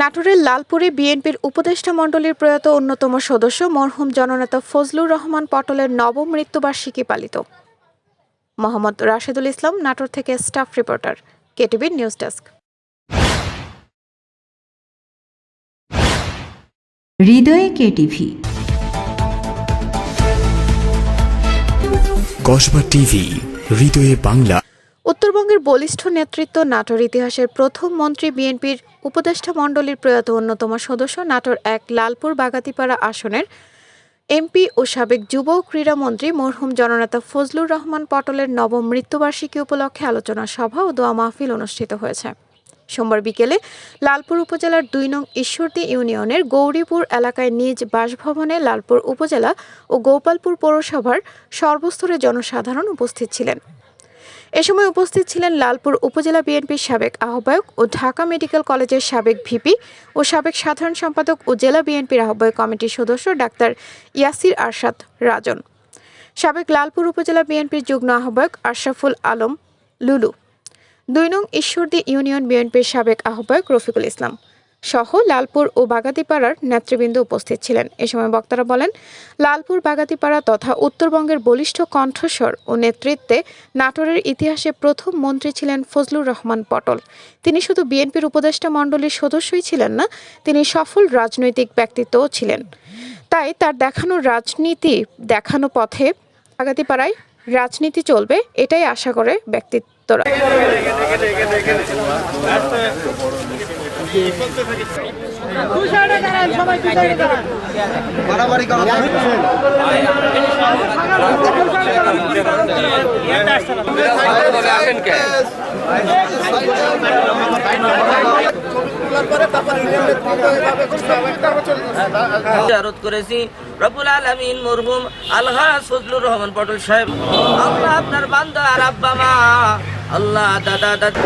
নাটোরের লালপুরে বিএনপির উপদেষ্টা মণ্ডলীর প্রয়াত অন্যতম সদস্য মরহুম জননেতা ফজলুর রহমান পটলের নবম মৃত্যুবার্ষিকী পালিত। মোহাম্মদ রাশেদুল ইসলাম নাটোর থেকে স্টাফ রিপোর্টার কেটিভির নিউজ ডেস্ক। হৃদয়ে কেটিভি। কসবা টিভি হৃদয়ে বাংলা। উত্তরবঙ্গের বলিষ্ঠ নেতৃত্ব নাটোর ইতিহাসের প্রথম মন্ত্রী বিএনপির উপদেষ্টা মণ্ডলীর প্রয়াত অন্যতম সদস্য নাটোর এক লালপুর বাগাতিপাড়া আসনের এমপি ও সাবেক যুব ক্রীড়ামন্ত্রী মরহুম জননেতা ফজলুর রহমান পটলের নবম মৃত্যুবার্ষিকী উপলক্ষে আলোচনা সভা ও দোয়া মাহফিল অনুষ্ঠিত হয়েছে। সোমবার বিকেলে লালপুর উপজেলার দুই নং ঈশ্বরদী ইউনিয়নের গৌরীপুর এলাকায় নিজ বাসভবনে লালপুর উপজেলা ও গোপালপুর পৌরসভার সর্বস্তরের জনসাধারণ উপস্থিত ছিলেন। এ সময় উপস্থিত ছিলেন লালপুর উপজেলা বিএনপির সাবেক আহ্বায়ক ও ঢাকা মেডিকেল কলেজের সাবেক ভিপি ও সাবেক সাধারণ সম্পাদক ও জেলা বিএনপির আহ্বায়ক কমিটির সদস্য ডাক্তার ইয়াসির আরশাদ রাজন। সাবেক লালপুর উপজেলা বিএনপির যুগ্ম আহ্বায়ক আশরাফুল আলম লুলু। দুই নং ঈশ্বরদী ইউনিয়ন বিএনপির সাবেক আহ্বায়ক রফিকুল ইসলাম। সহ লালপুর ও বাগাতিপাড়ার নেতৃবৃন্দ উপস্থিত ছিলেন। এ সময় বক্তারা বলেন, লালপুর, বাগাতিপাড়া তথা উত্তরবঙ্গের বলিষ্ঠ কণ্ঠস্বর ও নেতৃত্বে নাটোরের ইতিহাসে প্রথম মন্ত্রী ছিলেন ফজলুর রহমান পটল। তিনি শুধু বিএনপির উপদেষ্টা মণ্ডলীর সদস্যই ছিলেন না, তিনি সফল রাজনৈতিক ব্যক্তিত্বও ছিলেন। তাই তার দেখানো রাজনীতি, দেখানো পথে বাগাতিপাড়ায় রাজনীতি চলবে, এটাই আশা করে ব্যক্তিত্বরা। জিয়ারত করেছি রবুল আলমিন মরহুম আল্লাহ ফজলুর রহমান পটল সাহেব, আল্লাহ আপনার বান্দা আর আব্বা মা, আল্লাহ দাদা দাদা।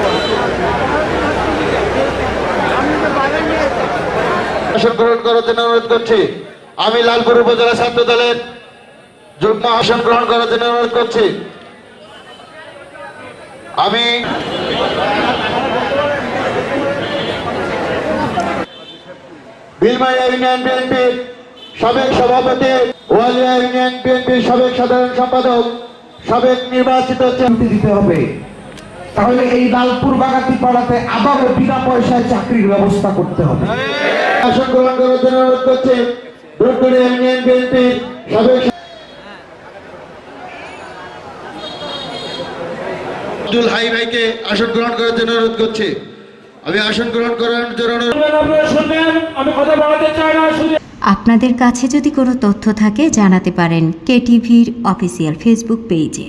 আমি লালপুর উপজেলা ছাত্র দলের যুগ্ম আসন গ্রহণ করার জন্য অনুরোধ করছি। আমি সাবেক সভাপতি, ওয়ালিয়া ইউনিয়ন বিএনপির সাবেক সাধারণ সম্পাদক, সাবেক নির্বাচিত দিতে হবে। তাহলে এই লালপুর বাগাতি পাড়াতে আবারও বিনা পয়সায় চাকরির ব্যবস্থা করতে হবে। আসন গ্রহণ করার জন্য অনুরোধ করছি ধূপগুড়ি ইউনিয়ন বিএনপির সাবেক আব্দুল হাই ভাইকে আসন গ্রহণ করার জন্য অনুরোধ করছি। আমি আসন গ্রহণ করার জন্য অনুরোধ আপনাদের কাছে যদি কোনো তথ্য থাকে জানাতে পারেন কেটিভির অফিসিয়াল ফেসবুক পেজে।